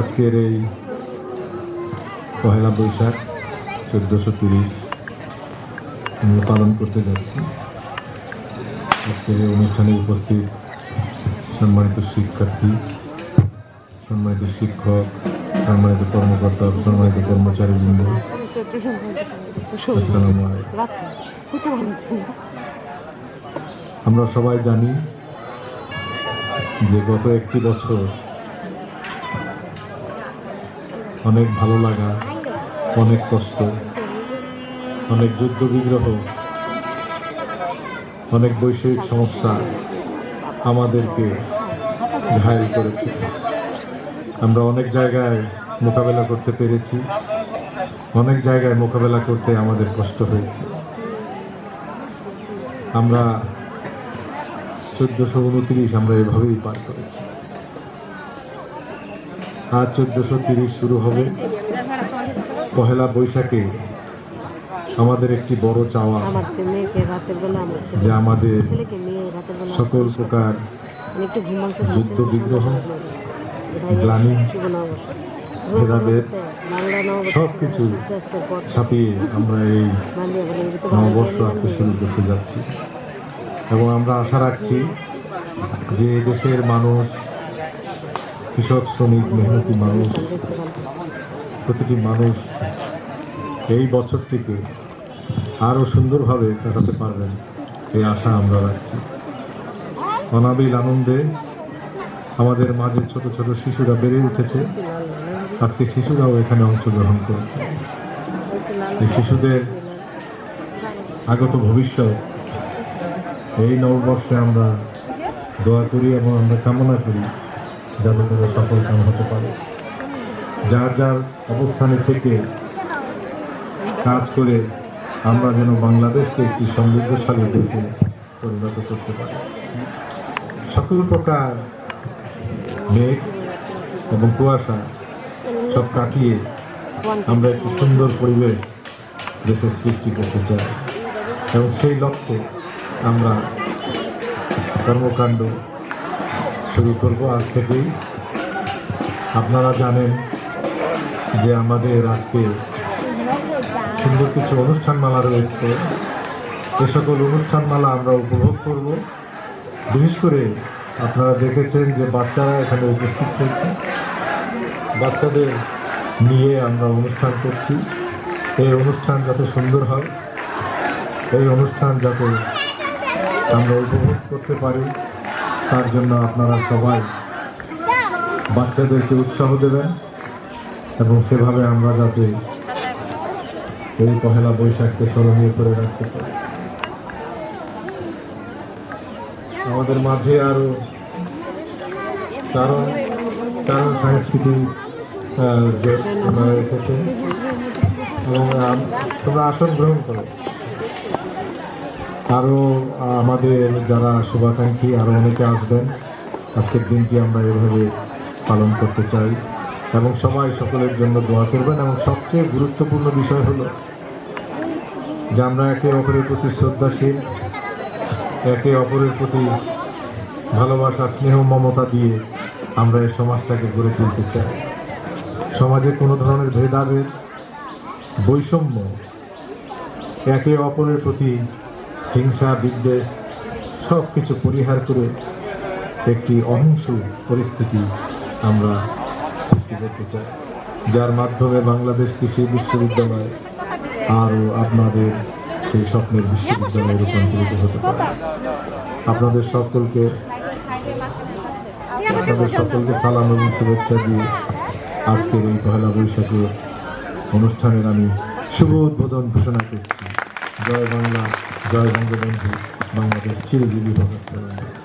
আজকের এই পহেলা বৈশাখ চোদ্দোশো তিরিশ আমরা পালন করতে যাচ্ছি। আজকের এই অনুষ্ঠানে উপস্থিত সম্মানিত শিক্ষার্থী, সম্মানিত শিক্ষক, সম্মানিত কর্মকর্তা, সম্মানিত আসসালামু আলাইকুম। আমরা সবাই জানি যে গত একটি বছর অনেক ভালো লাগা, অনেক কষ্ট, অনেক যুদ্ধ বিগ্রহ, অনেক বৈষয়িক সমস্যা আমাদেরকে ঘায়ল করেছে। আমরা অনেক জায়গায় মোকাবেলা করতে পেরেছি, অনেক জায়গায় মোকাবেলা করতে আমাদের কষ্ট হয়েছে। আমরা চোদ্দশো উনত্রিশ আমরা এভাবেই পার করেছি। আজ চোদ্দশো তিরিশ শুরু হবে। পহেলা বৈশাখে আমাদের একটি বড় চাওয়া যে আমাদের সকল প্রকার যুদ্ধ বিগ্রহ, গ্লানি, ভেদাভেদ সব কিছু ছাপিয়ে আমরা এই নববর্ষ আজকে শুরু করতে যাচ্ছি। এবং আমরা আশা রাখছি যে দেশের মানুষ কৃষক, শ্রমিক, মেহনতি মানুষ, প্রতিটি মানুষ এই বছরটিকে আরও সুন্দরভাবে কাটাতে পারবেন এই আশা আমরা রাখছি। অনাবিল আনন্দে আমাদের মাঝে ছোট ছোট শিশুরা বেড়ে উঠেছে। আজকে শিশুরাও এখানে অংশগ্রহণ করেছে। এই শিশুদের আগত ভবিষ্যৎ এই নববর্ষে আমরা দোয়া করি এবং আমরা কামনা করি। যাতে করে সফল কাম হতে পারে। যার যার অবস্থানে থেকে কাজ করে আমরা যেন বাংলাদেশকে একটি সমৃদ্ধশালী দেশে পরিণত করতে পারি। সকল প্রকার মেঘ এবং কুয়াশা সব কাটিয়ে আমরা একটি সুন্দর পরিবেশ দেশের সৃষ্টি করতে চাই। এবং সেই লক্ষ্যে আমরা কর্মকাণ্ড শুরু করব আজ থেকেই। আপনারা জানেন যে আমাদের আজকে সুন্দর কিছু অনুষ্ঠানমালা রয়েছে। এ সকল অনুষ্ঠানমালা আমরা উপভোগ করব। বিশেষ করে আপনারা দেখেছেন যে বাচ্চারা এখানে উপস্থিত হয়েছে। বাচ্চাদের নিয়ে আমরা অনুষ্ঠান করছি। এই অনুষ্ঠান যাতে সুন্দর হয়, এই অনুষ্ঠান যাতে আমরা উপভোগ করতে পারি। তার জন্য আপনারা সবাই বাচ্চাদেরকে উৎসাহ দেবেন এবং সেভাবে আমরা যাতে এই পহেলা বৈশাখকে স্মরণীয় করে রাখতে পারি। আমাদের মাঝে আরও কারণ কারণ সাংস্কৃতিক এসেছে এবং তোমরা আসন গ্রহণ করো। আরও আমাদের যারা শুভাকাঙ্ক্ষী, আরও অনেকে আসবেন। আজকের দিনটি আমরা এভাবে পালন করতে চাই এবং সবাই সকলের জন্য দোয়া করবেন এবং সবচেয়ে গুরুত্বপূর্ণ বিষয় হলো যে আমরা একে অপরের প্রতি শ্রদ্ধাশীল, একে অপরের প্রতি ভালোবাসা, স্নেহ, মমতা দিয়ে আমরা এই সমাজটাকে গড়ে তুলতে চাই। সমাজে কোনো ধরনের ভেদাভেদ, বৈষম্য একে অপরের প্রতি হিংসা, বিদ্বেষ সব কিছু পরিহার করে একটি অহিংস পরিস্থিতি আমরা সৃষ্টি করতে চাই, যার মাধ্যমে বাংলাদেশ কৃষি বিশ্ববিদ্যালয় আরও আপনাদের সেই স্বপ্নের বিশ্ববিদ্যালয়ে রূপান্তরিত হতে পারে। আপনাদের সকলকে আপনাদের সকলকে সালাম এবং শুভেচ্ছা দিয়ে আজকের এই পহেলা বৈশাখের অনুষ্ঠানের আমি শুভ উদ্বোধন ঘোষণা করছি। জয় বাংলা। জয় বঙ্গবন্ধু বাংলাদেশ চিরজীবী আলাইকুম।